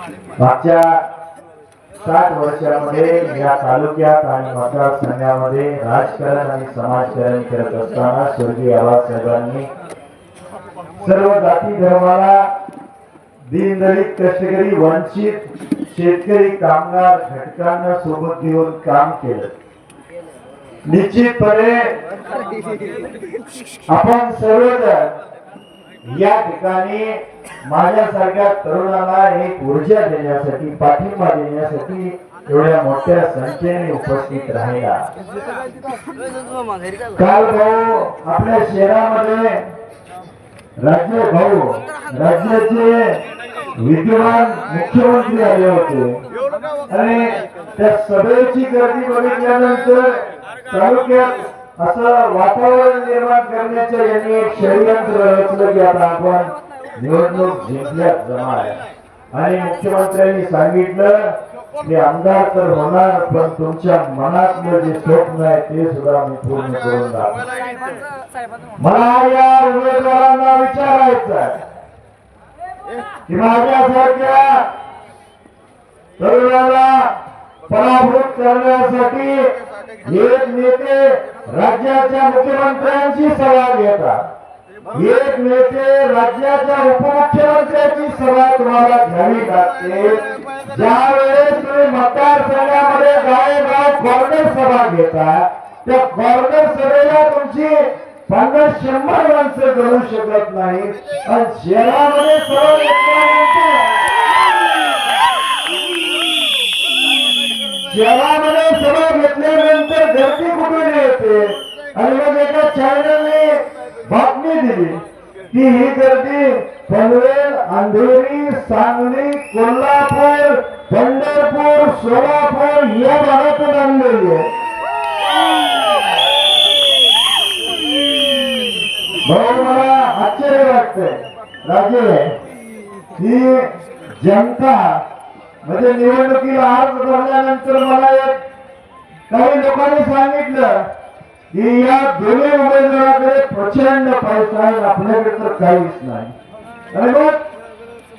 मागच्या साठ वर्षामध्ये या तालुक्यात आणि मतदारसंघामध्ये राजकारण आणि समाजकारण करत असताना स्वर्गीय आबासाहेबांनी सर्व जाती धर्माला दीनदलित कष्टकरी वंचित शेतकरी कामगार घटकांना सोबत घेऊन काम केलं. निश्चितपणे आपण सर्वजण या ठिकाणी माझ्यासारख्या तरुणाला एक ऊर्जा देण्यासाठी पाठिंबा देण्यासाठी एवढ्या मोठ्या संख्येने उपस्थित राहिला. काल भाऊ आपल्या शहरामध्ये राज्य भाऊ राज्याचे विद्यमान मुख्यमंत्री आले होते. आणि त्या सभेची गर्दी बघितल्यानंतर तालुक्यात असं वातावरण निर्माण करण्याचं यांनी एक षडयंत्र रचलं की आता आपण निवडणूक जिंकल्यात जमा आहे आणि मुख्यमंत्र्यांनी सांगितलं की आमदार तर होणार पण तुमच्या मनातलं जे स्वप्न आहे ते सुद्धा मी पूर्ण करून दाखवणार मला या उमेदवारांना विचारायचं आहे की माझ्यासारख्या तरुणाला पराभूत करण्यासाठी एक नेते राज्याच्या मुख्यमंत्र्यांची सभा घेता. एक नेते राज्याच्या उपमुख्यमंत्र्यांची सभा तुम्हाला घ्यावी लागते. ज्या वेळेस तुम्ही मतदारसंघामध्ये गावोगाव कॉर्नर सभा घेता त्या कॉर्नर सभेला तुमची पन्नास शंभर माणसं करू शकत नाहीत. आणि शहरामध्ये सभा घेतल्यानंतर सभा घेतल्यानंतर गर्दी कुठून येते? आणि मग एका चॅनलने बातमी दिली की ही गर्दी पनवेल अंधेरी सांगली कोल्हापूर पंढरपूर सोलापूर या भागातून आणलेली आहे. भाऊ मला आश्चर्य वाटतंय. राजे ही जनता म्हणजे निवडणुकीला अर्ज भरल्यानंतर मला एक काही लोकांनी सांगितलं की या दोन्ही उमेदवाराकडे प्रचंड पैसा आहे आपल्याकडे तर काहीच नाही. आणि मग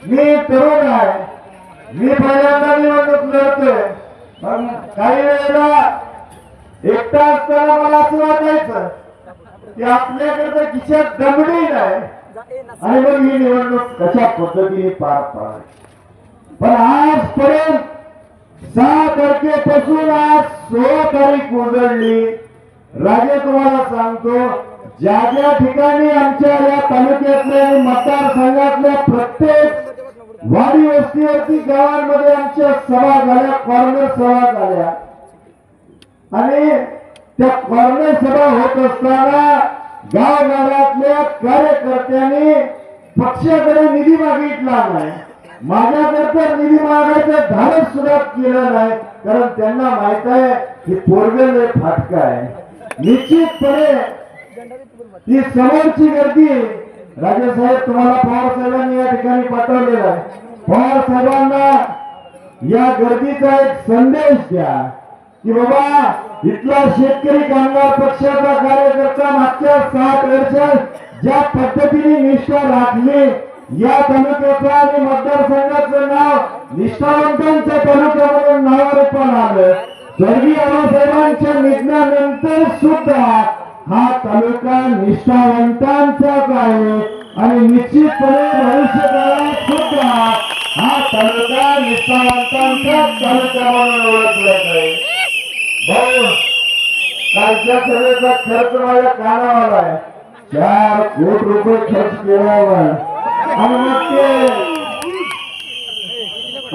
मी तरुण आहे. मी पहिल्यांदा निवडणूक लढतोय. पण काही वेळेला एकटा असताना मला असं वाटायचं की आपल्याकडे तर खिशात दमडी नाही. आणि मग ही निवडणूक कशा पद्धतीने पार पाडायची? पण आजपर्यंत सहा तारखेपासून आज सोळा तारीख उजळली राजे तुम्हाला सांगतो ज्या ज्या ठिकाणी आमच्या या तालुक्यातल्या आणि मतदारसंघातल्या प्रत्येक वाडी वस्तीवरती गावांमध्ये आमच्या सभा झाल्या कॉर्नर सभा झाल्या. आणि त्या कॉर्नर सभा होत असताना गावगावातल्या कार्यकर्त्यांनी पक्षाकडे निधी मागितला नाही. माझ्याकरता निधी मागायचं धाडस सुद्धा केलं नाही. कारण त्यांना माहीत आहे की पोरगल फाटका आहे. निश्चितपणे ती समोरची गर्दी राजेसाहेब तुम्हाला पवार साहेबांनी या ठिकाणी पाठवलेला आहे. पवार साहेबांना या गर्दीचा एक संदेश द्या की बाबा इथला शेतकरी कामगार पक्षाचा कार्यकर्ता मागच्या सात वर्षात ज्या पद्धतीने निष्ठा राखली या तालुक्याचं आणि मतदारसंघाचं नाव निष्ठावंतांच्या तालुक्यामधून नावारूपान आलं. स्वर्गीय बाबासाहेबांच्या निधनानंतर सुद्धा हा तालुका निष्ठावंतांचाच आहे आणि निश्चितपणे भविष्यकाळात सुद्धा हा तालुका निष्ठावंतांचा तालुका म्हणून ओळखला जाईल. भाऊ कालच्या सभेचा खर्च माझ्या कानावर आहे. चार कोट रुपये खर्च केला आहे. आणि मग ते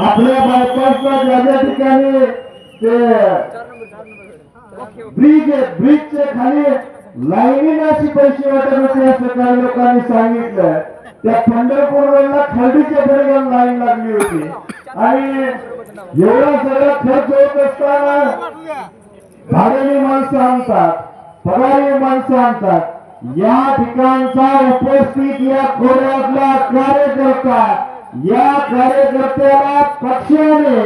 आपल्या बायपासला ज्या ज्या ठिकाणी ते ब्रिज आहे ब्रिजच्या खाली लाईनीने अशी पैसे वाटत होते असं काही लोकांनी सांगितलं. त्या पंढरपूर रोडला खर्डीच्या पलीकडे लाईन लागली होती. आणि एवढा सगळा खर्च होत असताना भाड्याने माणसं आणतात पगारी माणसं आणतात. या ठिकाणचा उपस्थित या खोऱ्यातला कार्यकर्ता या कार्यकर्त्याला पक्षाने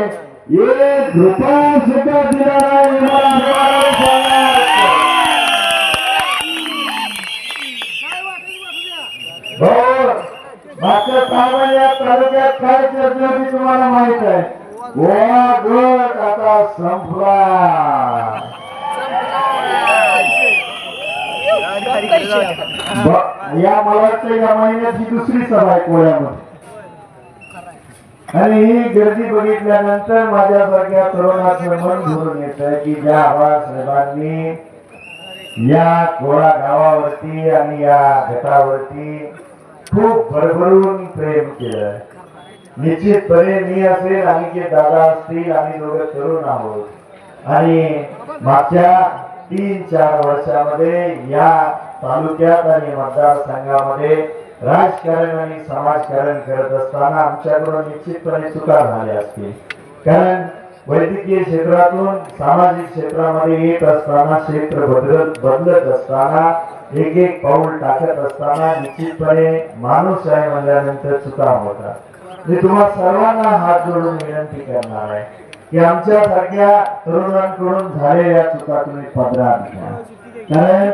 एक रुपया सुद्धा दिला नाही हो, मागच्या सहा महिन्यात तालुक्यात काय चर्चा तुम्हाला माहीत आहे? गोवा गट आता संपला. या मला वाटतं या महिन्याची दुसरी सभा आहे कोळ्यामध्ये. आणि ही गर्दी बघितल्यानंतर माझ्यासारख्या तरुणाचं मन भरून येत की ज्या आबासाहेबांनी या कोळा गावावरती आणि या घटावरती खूप भरभरून प्रेम केलं. निश्चितपणे मी असेल आणि जे दादा असतील आम्ही दोघं तरुण आहोत. आणि मागच्या तीन चार वर्षामध्ये या तालुक्यात आणि मतदारसंघामध्ये राजकारण आणि समाजकारण करत असताना आमच्याकडून निश्चितपणे चुका झाल्या असतील. कारण वैद्यकीय क्षेत्रातून सामाजिक क्षेत्रामध्ये येत असताना क्षेत्र बदलत बदलत असताना एक एक पाऊल टाकत असताना निश्चितपणे माणूस आहे म्हणल्यानंतर चुका होतात. मी तुम्हाला सर्वांना हात जोडून विनंती करणार आहे. की आमच्या सारख्या तरुणांकडून झालेल्या चुका तुम्ही पदरात घ्या. कारण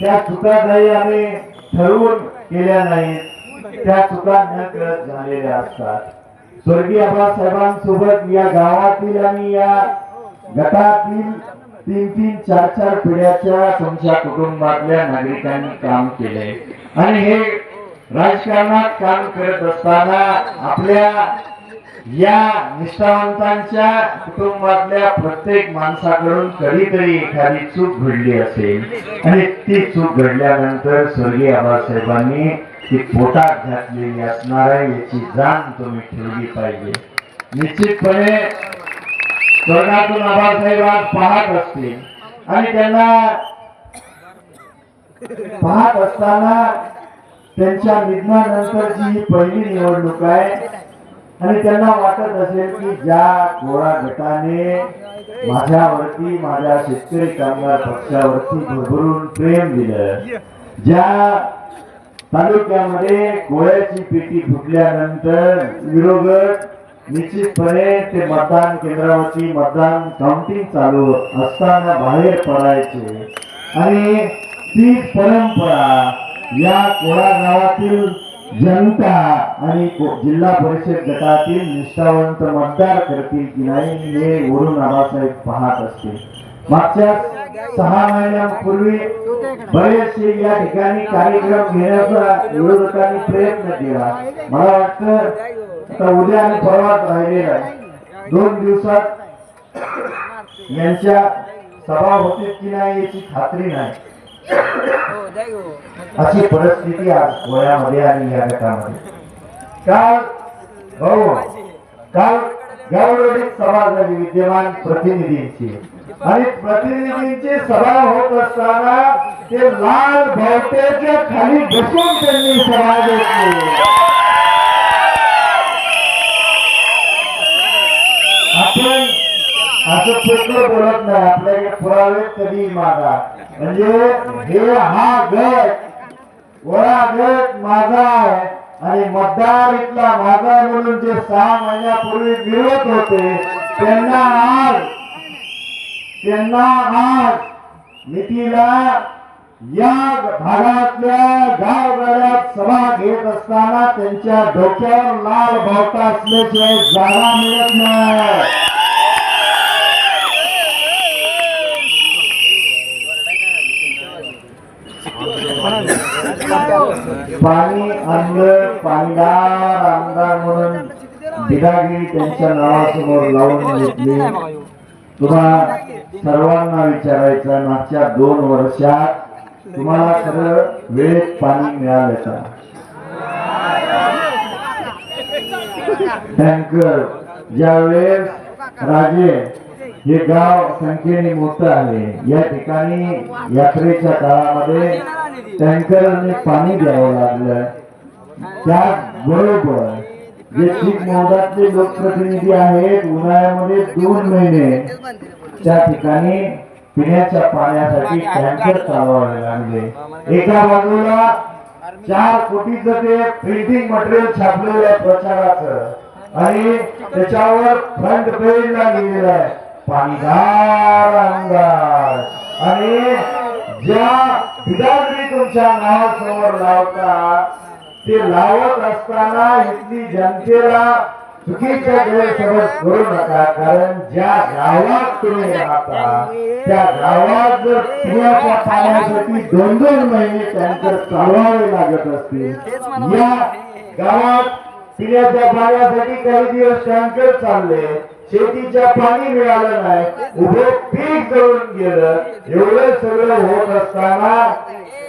त्या चुका काही आम्ही ठरवून केल्या नाहीत. त्या चुका न करत झालेल्या असतात. स्वर्गीय आबासाहेबांसोबत या गावातील आणि या गटातील तीन तीन चार चार पिढ्याच्या तुमच्या कुटुंबातल्या नागरिकांनी काम केले. आणि हे राजकारणात काम करत असताना आपल्या या निष्ठावंतांच्या कुटुंबातल्या प्रत्येक माणसाकडून कधीतरी एखादी चूक घडली असेल आणि ती चूक घडल्यानंतर स्वर्गीय आबासाहेबांनी ती पोटात घातलेली असणार आहे याची जाण तुम्ही ठेवली पाहिजे. निश्चितपणे स्वर्गातून आबासाहेब आज पाहत असतील. आणि त्यांना पाहत असताना त्यांच्या निधनानंतरची ही पहिली निवडणूक आहे आणि त्यांना वाटत असेल की ज्या गोळा गटाने माझ्यावरती माझ्या शेतकरी कामगार पक्षावरती भरभरून प्रेम दिलं ज्या तालुक्यामध्ये गोळ्याची पेटी फुटल्यानंतर विरोधक निश्चितपणे ते मतदान केंद्रावरती मतदान काउंटिंग चालू असताना बाहेर पडायचे. आणि ती परंपरा या कोळा गावातील जनता आणि जिल्हा परिषद गटातील निष्ठावंत मतदार करतील की नाही हे वरून आबासाहेब पाहत असते मागच्या सहा महिन्यांपूर्वी बरेचसे या ठिकाणी कार्यक्रम घेण्याचा विरोधकांनी प्रयत्न केला. मला वाटतं आता उद्या आणि परवाच राहिलेला आहे. दोन दिवसात यांच्या सभा होते की नाही याची खात्री नाही. अशी परिस्थिती आज गोव्यामध्ये आणि या गटामध्ये. काल भाऊ काल यावेळी सभा झाली विद्यमान प्रतिनिधींची. आणि प्रतिनिधींची सभा होत असताना ते लाल भावट्याच्या खाली बसून त्यांनी सभा घेतली. आपण असं खोटं बोलत नाही. आपल्याकडे पुरावे कधी मागा? म्हणजे हे हा गट वळा गट माझा आहे. आणि मतदार इथला माझा म्हणून जे सहा महिन्यापूर्वी मिळवत होते त्यांना आज त्यांना आज मितीला या भागातल्या गावगाड्यात सभा घेत असताना त्यांच्या डोक्यावर लाल भावता असल्याशिवाय जागा मिळत नाही. पाणी आणलं पाणीदार आमदार म्हणून बिदागिरी त्यांच्या नावासमोर लावून घेतली. तुम्हा सर्वांना विचारायचं मागच्या दोन वर्षात तुम्हाला खरं वेळेत पाणी मिळालं का? टँकर ज्यावेळेस राजे हे गाव संख्येने मोठं आहे. या ठिकाणी यात्रेच्या काळामध्ये टँकरने पाणी द्यावं लागलं. त्याचबरोबर जे शीख मोदातले लोकप्रतिनिधी आहेत उन्हाळ्यामध्ये दोन महिने त्या ठिकाणी पिण्याच्या पाण्यासाठी टँकर चालवावे लागले. एका बाजूला चार कोटीच ते प्रिंटिंग मटेरियल छापलेलं आहे प्रचाराचं. आणि त्याच्यावर फ्रंट पेजला लिहिलेलं आहे. पाणीदार आमदार आणि ज्या बिदागरी तुमच्या नावासमोर लावता ते लावत असताना इथली जनतेला चुकीच्या गैरसमज करू नका कारण ज्या गावात तुम्ही राहता त्या गावात जर पिण्याच्या पाण्यासाठी दोन दोन महिने टँकर चालवावे लागत असतील या गावात पिण्याच्या पाण्यासाठी काही दिवस टँकर चालले शेतीच्या पाणी मिळालं नाही उभे पीक जळून गेलं एवढं सगळं होत असताना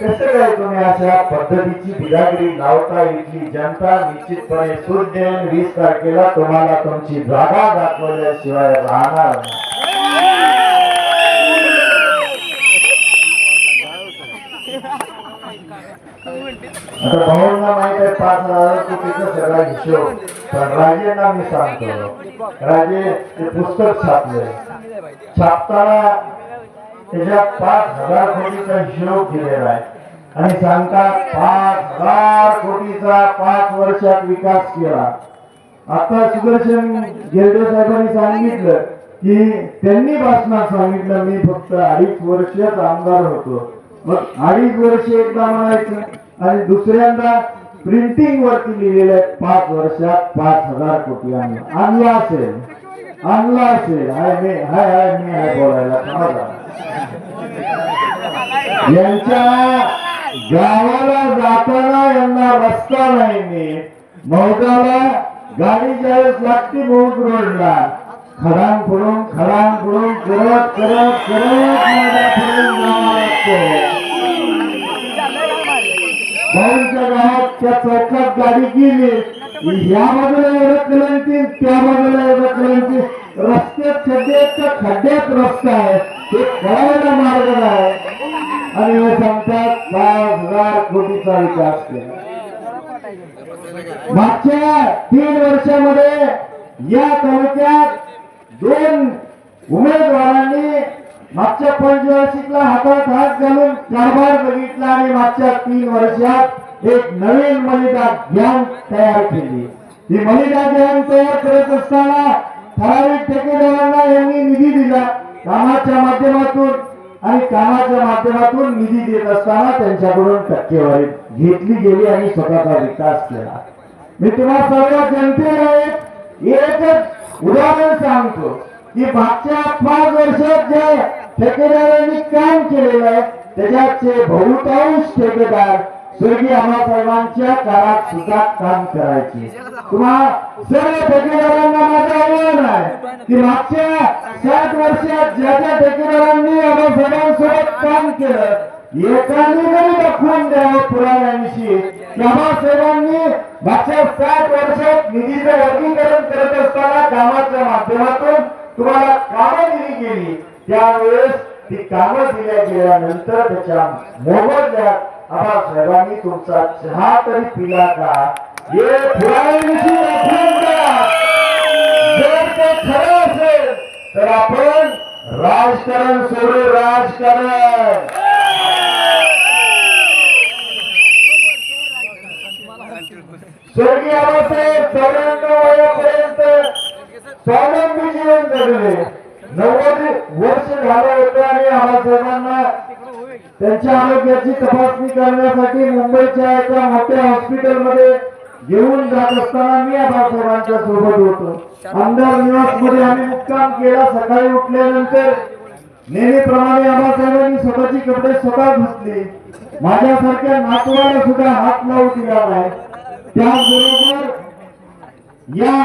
कसं काय तुम्ही अशा पद्धतीची बिदागिरी लावता इथली जनता? निश्चितपणे सूर्य वीस तारखेला तुम्हाला तुमची जागा दाखवल्याशिवाय राहणार नाही. आता भाऊंना माहीत आहे पाच हजार तिथं सगळा हिशोब. पण राजेंना मी सांगतो राजे ते पुस्तक छापले छापताना त्याच्या पाच हजार कोटीचा हिशोब दिलेला आहे. आणि सांगतात पाच हजार कोटीचा पाच वर्षात विकास केला. आता सुदर्शन गिरडे साहेबांनी सांगितलं की त्यांनी भाषणात सांगितलं मी फक्त अडीच वर्षच आमदार होतो. मग अडीच वर्ष एकदा म्हणायचं. आणि दुसऱ्यांदा प्रिंटिंग वरती लिहिलेलं आहे पाच वर्षात पाच हजार कोटी आणलं आणला असेल आणला असेल हाय मी हाय हाय मी हाय बोलायला. यांच्या गावाला जाताना यांना रस्ता नाही मी. मौदाला गाडी ज्यावेळेस लागते बहुत रोडला. खडान फुडून खडान फुडून करत करत करत माझ्या फुडून जावं लागतो. भाऊंच्या गावात त्या चौकात गाडी गेली. या बाजूला एवढं कलंती त्या बाजूला एवढं कलंती रस्त्यात खड्ड्यात खड्ड्यात रस्ता आहे. ते कळायला मार्ग आहे आणि हे सांगतात पाच हजार कोटीचा विकास केला. मागच्या तीन वर्षामध्ये या तालुक्यात दोन उमेदवारांनी मागच्या पंचवार्षिकला हातात हात घालून कारभार बघितला आणि मागच्या तीन वर्षात एक नवीन मलिदा ज्ञान तयार केली. ही मलिदा ज्ञान तयार करत असताना ठराविक ठेकेदारांना यांनी निधी दिला. कामाच्या माध्यमातून आणि कामाच्या माध्यमातून निधी देत असताना त्यांच्याकडून टक्केवारी घेतली गेली आणि स्वतःचा विकास केला. मी तुम्हाला सर्व जनतेला एकच उदाहरण सांगतो. की मागच्या पाच वर्षात जे ठेकेदारांनी काम केलेलं आहे त्याच्याचे बहुतांश ठेकेदार स्वर्गीय आबासाहेबांच्या काळात सुद्धा काम करायचे. तुम्हा सर्व ठेकेदारांना माझं आव्हान आहे की मागच्या सात वर्षात ज्या ज्या ठेकेदारांनी आम्हा आबासाहेबांसोबत काम केलं एकाने जरी दाखवून द्यावं पुराव्याविषयी. की आबासाहेबांनी मागच्या सात वर्षात निधीचं वर्गीकरण करत असताना कामाच्या माध्यमातून तुम्हाला कामं दिली गेली त्यावेळेस ती कामं दिल्या गेल्यानंतर त्याच्या मोबदल्यात आबासाहेबांनी तुमचा चहा तरी पिला का? हे पुराव्याविषयी जर ते खरं असेल तर आपण राजकारण सोडू राजकारण. स्वर्गीय आबासाहेब चौऱ्याण्णव वयापर्यंत स्वावलंबी जीवन जगले नव्वद वर्ष झालं होतं आणि आबासाहेबांना त्यांच्या आरोग्याची तपासणी करण्यासाठी मुंबईच्या एका मोठ्या हॉस्पिटलमध्ये घेऊन जात असताना मी आबासाहेबांच्या सोबत होतो. आमदार निवासमध्ये आम्ही मुक्काम केला. सकाळी उठल्यानंतर नेहमीप्रमाणे आबासाहेबांनी स्वतःची कपडे स्वतः धुतली माझ्यासारख्या नातवाला सुद्धा हात लावू दिला नाही. त्याचबरोबर या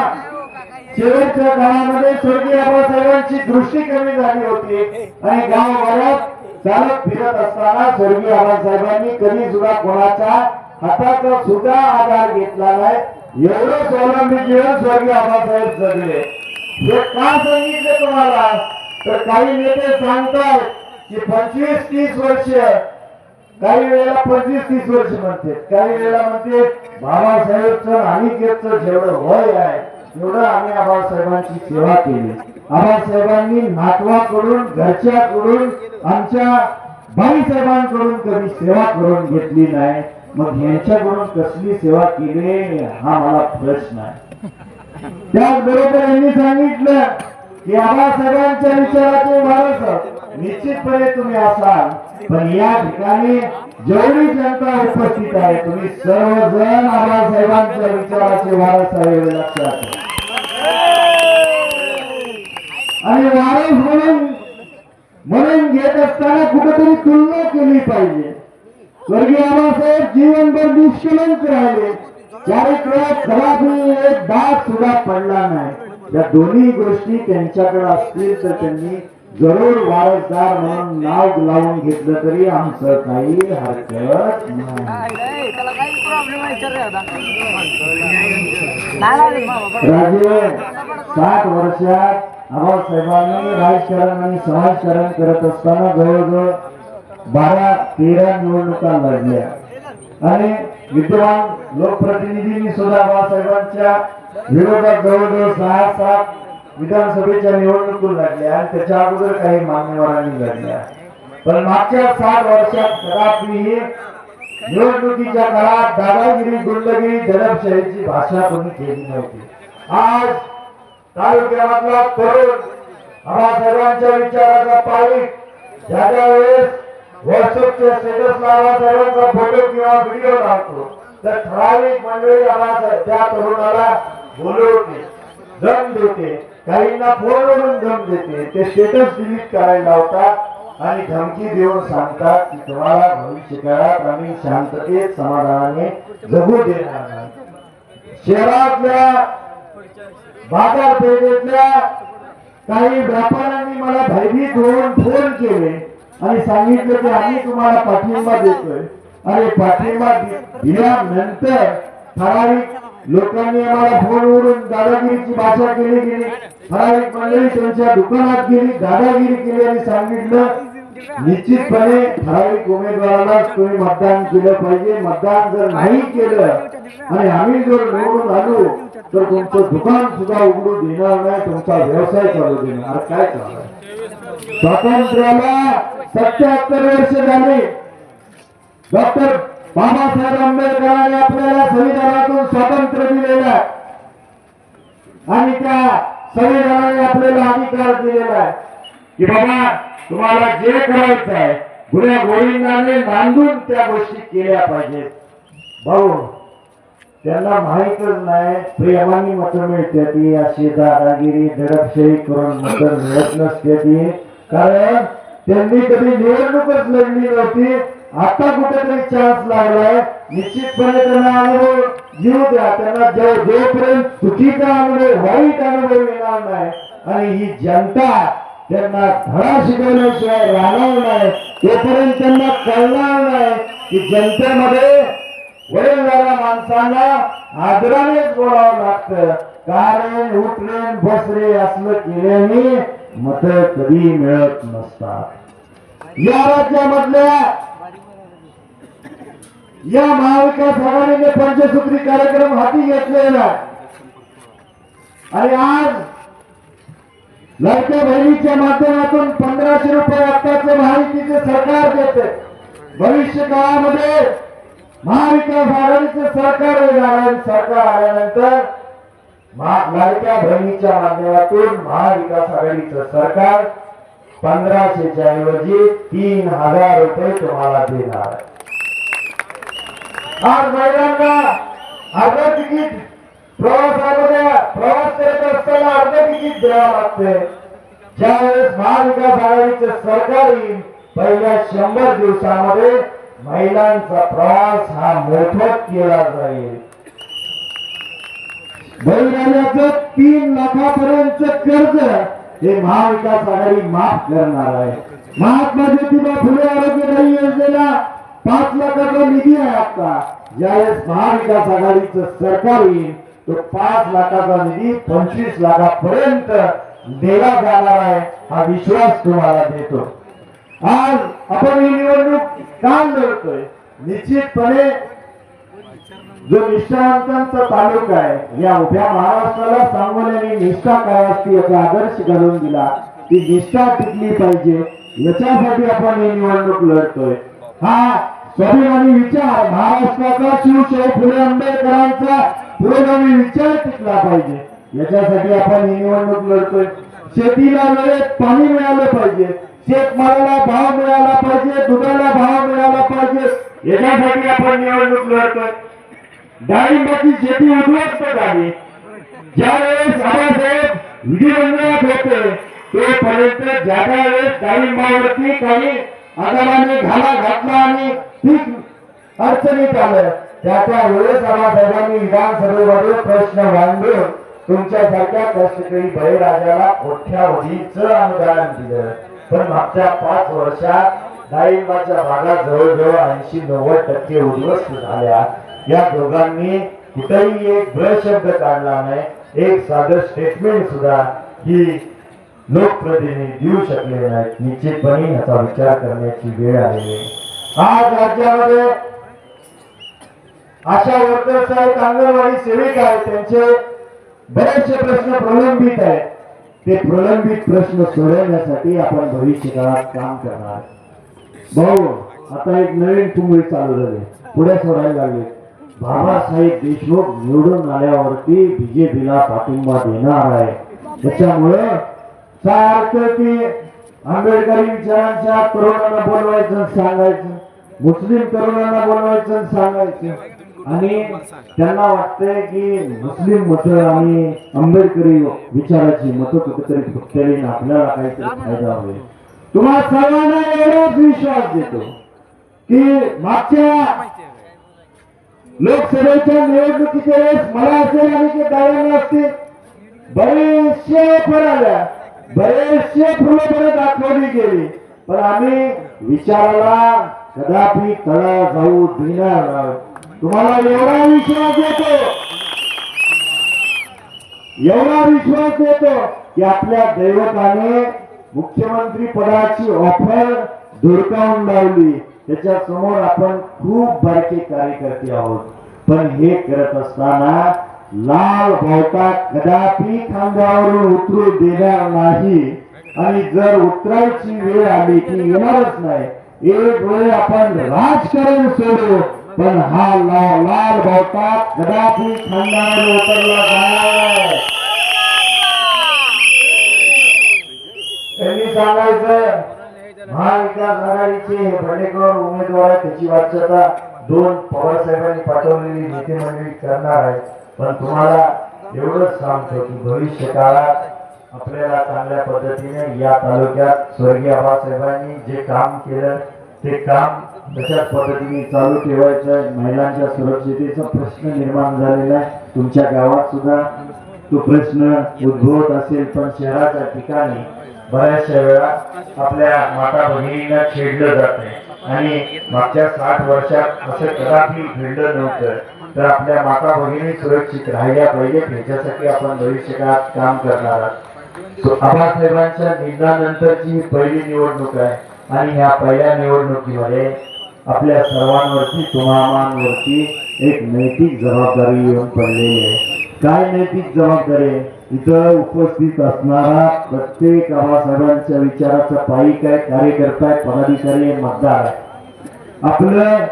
शेवटच्या काळामध्ये स्वर्गीय आबासाहेबांची दृष्टी कमी झाली होती. आणि गावभरात चालत फिरत असताना स्वर्गीय आबासाहेबांनी कधी सुद्धा कोणाचा हाताचा सुद्धा आधार घेतला नाही. एवढं स्वावलंबी जीवन स्वर्गीय आबासाहेब जगले. हे का सांगितलं तुम्हाला? तर काही नेते सांगतात की पंचवीस तीस वर्ष काही वेळेला पंचवीस तीस वर्ष म्हणते काही वेळेला म्हणते बाबासाहेबचं अनिकेतचं जेवढं वय आहे एवढं आम्ही आबासाहेबांची सेवा केली. आबासाहेबांनी नातवाकडून घरच्याकडून आमच्या बाईसाहेबांकडून कधी सेवा करून घेतली नाही. मग यांच्याकडून कसली सेवा केली हा मला प्रश्न आहे. त्याचबरोबर यांनी सांगितलं की आबासाहेबांच्या विचाराचे माणस निश्चितपणे तुम्ही असाल पण या ठिकाणी जेवढी जनता उपस्थित आहे तुम्ही सर्वजण आबासाहेबांच्या विचाराचे वारस आहे हे लक्षात घ्या. आणि वारस म्हणून म्हणून घेत असताना कुठेतरी तुलना केली पाहिजे. स्वर्गीय आबासाहेब जीवनभर निष्कलंक राहिले. चारित्र्यात कदापि एक डाग सुद्धा पडला नाही. या दोन्ही गोष्टी त्यांच्याकडे असतील तर त्यांनी जरूर वारसदार म्हणून नाव लावून घेतलं तरी आमचं काही हरकत नाही. राजीव काही वर्षात आहे साहेबांनी नाही राजकारण आणि समाजकारण करत असताना जवळजवळ बारा तेरा निवडणुका लढल्या. आणि विद्यमान लोकप्रतिनिधींनी सुद्धा बाबासाहेबांच्या विरोधात जवळजवळ सहा सात विधानसभेच्या निवडणुका लढल्या आणि त्याच्या अगोदर काही मान्यवरांनी लढल्या. पण मागच्या सात वर्षात कदापिही निवडणुकीच्या काळात दादागिरी गुंडगिरी दडपशाहीची भाषा कोणी केली नव्हती. आज तालुक्यामधला तरुण आम्हा सर्वांच्या विचाराचा पाईक ज्या ज्या वेळेस व्हॉट्सअपच्या स्टेटसला आम्हा सर्वांचा फोटो किंवा व्हिडिओ टाकतो तर ठराविक मंडळी आबासाहेब त्या तरुणाला बोलवते दम देते. काहींना फोनवरून दम देते. ते स्टेटस डिलीट करायला लावतात आणि धमकी देऊन सांगतात की तुम्हाला भविष्य काळात आम्ही शांततेत समाधानाने जगू देणार नाही. शहरातल्या बाजारपेठेतल्या काही व्यापाऱ्यांनी मला भयभीत होऊन फोन केले आणि सांगितलं की आम्ही तुम्हाला पाठिंबा देतोय. आणि पाठिंबा दिल्यानंतर ठराविक लोकांनी आम्हाला फोनवरून दादागिरीची भाषा केली गेली ठराविक मंडळी त्यांच्या दुकानात गेली दादागिरी केली आणि सांगितलं निश्चितपणे ठराविक उमेदवाराला तुम्ही मतदान केलं पाहिजे. मतदान जर नाही केलं आणि आम्ही जर निवडून आलो तर तुमचं दुकान सुद्धा उघडू देणार नाही तुमचा व्यवसाय चालू देणार. काय चालू स्वातंत्र्याला सत्याहत्तर वर्ष झाले. डॉक्टर बाबासाहेब आंबेडकरांनी आपल्याला संविधानातून स्वातंत्र्य दिलेलं आहे. आणि त्या संविधानाने आपल्याला अधिकार दिलेला आहे. की बाबा तुम्हाला जे करायचं आहे गुन्ह्या गोविंदाने नांदून त्या गोष्टी केल्या पाहिजेत. भाऊ त्यांना माहीतच नाही. प्रेमाने मतं मिळते ती. अशी दादागिरी दडपशाही करून मतं मिळत नसते ती. कारण त्यांनी कधी निवडणूकच लढली नव्हती. आता कुठेतरी चान्स लागलाय. निश्चितपणे त्यांना अनुभव येऊ द्या. त्यांना जो जोपर्यंत चुकीचा अनुभव वाईट अनुभव येणार नाही आणि ही जनता त्यांना धडा शिकवल्याशिवाय राहणार नाही तोपर्यंत त्यांना कळणार नाही की जनतेमध्ये वडीलधाऱ्या माणसांना आदरानेच बोलावं लागतं. कारण उठलेन बसरे असलं केल्याने मत कधी मिळत नसतात. या राज्यामधल्या या महाविकास आघाडीने पंचसूत्री कार्यक्रम हाती घेतलेला. आणि आज लाडक्या बहिणीच्या माध्यमातून पंधराशे रुपये आत्ताचं महायुतीचे सरकार देते भविष्य काळामध्ये महाविकास आघाडीचं सरकार येणार सरकार आल्यानंतर महा- लाडक्या बहिणीच्या माध्यमातून महाविकास आघाडीचं सरकार पंधराशेच्या ऐवजी तीन हजार रुपये तुम्हाला देणार आहे. आज महिलांना अर्ध तिकीट प्रवासामध्ये प्रवास करत असताना अर्ध तिकीट द्यावं लागते. ज्यावेळेस महाविकास आघाडीचं सरकार येईल पहिल्या शंभर दिवसामध्ये महिलांचा प्रवास हा मोफत केला जाईल. बैलगाड्याचं तीन लाखापर्यंत कर्ज हे महाविकास आघाडी माफ करणार आहे. महात्मा ज्योतिबा फुले आरोग्यदायी योजनेला पाच लाखाचा निधी आहे आता. ज्यावेळेस महाविकास आघाडीचं सरकार येईल तो पाच लाखाचा निधी पंचवीस लाखापर्यंत दिला जाणार आहे हा विश्वास तुम्हाला देतो. आज आपण ही निवडणूक का लढतोय निश्चितपणे जो निष्ठावंतांचा तालुका आहे या उभ्या महाराष्ट्राला सांगोल्याने निष्ठा काय असते याचा आदर्श घालून दिला. ती निष्ठा टिकली पाहिजे. याच्यासाठी आपण ही निवडणूक लढतोय. हा स्वाभिमानी विचार महाराष्ट्राचा शिवशाही फुले आंबेडकरांचा पुरोगामी विचार टिकला पाहिजे. याच्यासाठी आपण ही निवडणूक लढतोय. शेतीला वेळेत पाणी मिळालं पाहिजे. शेतमालाला भाव मिळाला पाहिजे दुधाला भाव मिळाला पाहिजे याच्यासाठी आपण निवडणूक लढतोय. डाळिंबाची शेती उद्ध्वस्त झाली. ज्यावेळेस बाबासाहेब विधिमंडळात होते तोपर्यंत ज्या वेळेस डाळिंबावरती काही आजाराने घाला घातला आणि पीक अडचणीत आलं त्याच्या वेळेस बाबासाहेबांनी विधानसभेमध्ये प्रश्न मांडून तुमच्यासारख्या कष्टकरी बळीराजाला मोठ्या कोट्यावधीचं अनुदान दिलं. पण मागच्या पाच वर्षात डाळिंबाच्या भागात जवळजवळ ऐंशी नव्वद टक्के उद्ध्वस्त झाल्या. या दोघांनी कुठेही एक ब शब्द काढला नाही. एक साधं स्टेटमेंट सुद्धा ही लोकप्रतिनिधी देऊ शकले नाहीत. निश्चितपणे याचा विचार करण्याची वेळ आलेली आहे. आज राज्यामध्ये आशा वर्कर्स आहेत अंगणवाडी सेविका आहेत त्यांचे बरेचसे प्रश्न प्रलंबित आहेत. ते प्रलंबित प्रश्न सोडवण्यासाठी आपण भविष्य काळात काम करणार. भाऊ आता एक नवीन तुंबळी चालू झाली. पुढे सोडायला लागले. बाबासाहेब देशमुख निवडून आल्यावरती बीजेपीला पाठिंबा देणार आहे. त्याच्यामुळे सारखं ते आंबेडकरी विचारांच्या तरुणांना बोलवायचं सांगायचं. मुस्लिम तरुणांना बोलवायचं सांगायचं. आणि त्यांना वाटतंय की मुस्लिम मत आणि आंबेडकरी विचाराची मतं कुठेतरी फुटलेली आपल्याला काहीतरी फायदा होईल. तुम्हाला सर्वांना एवढाच विश्वास देतो की मागच्या लोकसभेच्या निवडणुकीच्या वेळेस मला असेल आणि ते दाव्यांना असतील बरेचशे फळ आल्या. बरेचसे फुलं दाखवली गेली. पण आम्ही विचाराला कदापि तळा जाऊ देणार नाही. तुम्हाला एवढा विश्वास देतो एवढा विश्वास देतो की आपल्या दैवताने मुख्यमंत्री पदाची ऑफर धुडकावून लावली. त्याच्यासमोर आपण खूप बारके कार्यकर्ते आहोत. पण हे करत असताना लाल भावता कदापि खांद्यावरून उतरू देणार नाही. आणि जर उतरायची वेळ आली की येणारच नाही. एक वेळ आपण राजकारण सोडू पण हा लाल भावतात भावता कदापि खांद्यावर उतरला जाणार त्यांनी सांगायचं महाविकास आघाडीचे हे बंडेकर उमेदवार आहे त्याची वाच्यता दोन पवार साहेबांनी पाठवलेली नेते मंडळी करणार आहे. पण तुम्हाला एवढंच सांगतो की भविष्य काळात आपल्याला चांगल्या पद्धतीने या तालुक्यात स्वर्गीय आबासाहेबांनी जे काम केलं ते काम तशाच पद्धतीने चालू ठेवायचं महिलांच्या सुरक्षितेचा प्रश्न निर्माण झालेला आहे. तुमच्या गावात सुद्धा तो प्रश्न उद्भवत असेल पण शहराच्या ठिकाणी बऱ्याचशा वेळा आपल्या माता भगिनींना छेडलं जात आणि मागच्या साठ वर्षात असं कदापि घडलं नव्हतं. तर आपल्या माता भगिनी सुरक्षित राहिल्या पाहिजेत ह्याच्यासाठी आपण भविष्यकाळात काम करणार आहोत. आबासाहेबांच्या निधनानंतरची ही पहिली निवडणूक आहे. आणि ह्या पहिल्या निवडणुकीमध्ये आपल्या सर्वांवरती तुम्हामांवरती एक नैतिक जबाबदारी येऊन पडलेली आहे. काय नैतिक जबाबदारी आहे? इथं उपस्थित असणारा प्रत्येक आबासाहेबांच्या विचाराचा पायिक आहे कार्यकर्ता आहे पदाधिकारी आहे मतदार आहे. आपलं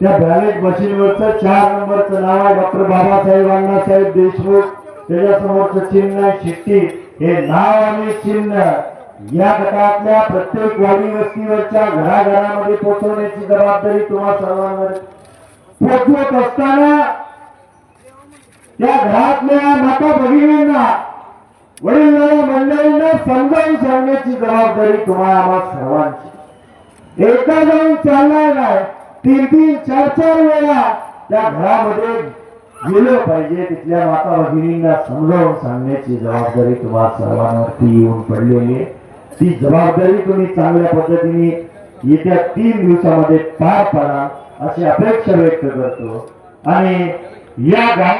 त्या बॅलेट मशीनवरचं चार नंबरचं नाव आहे डॉक्टर बाबासाहेब अण्णासाहेब देशमुख. त्याच्यासमोरचं चिन्ह शिट्टी. हे नाव आणि चिन्ह या गटातल्या प्रत्येक वाडी वस्तीवरच्या घराघरामध्ये पोहोचवण्याची जबाबदारी तुम्हा सर्वांवर पोहोचवत असताना त्या घरातल्या माता भगिनींना वडीलधाऱ्या मंडळींना समजावून सांगण्याची जबाबदारी तुम्हाला आम्हा सर्वांची. एकदा जाऊन चालणार नाही तीन तीन चार चार वेळा त्या घरामध्ये गेलं पाहिजे तिथल्या माता भगिनींना समजावून सांगण्याची जबाबदारी तुम्हा सर्वांवरती येऊन पडलेली आहे. ती जबाबदारी तुम्ही चांगल्या पद्धतीने येत्या तीन दिवसामध्ये पार पाडा अशी अपेक्षा व्यक्त करतो. आणि या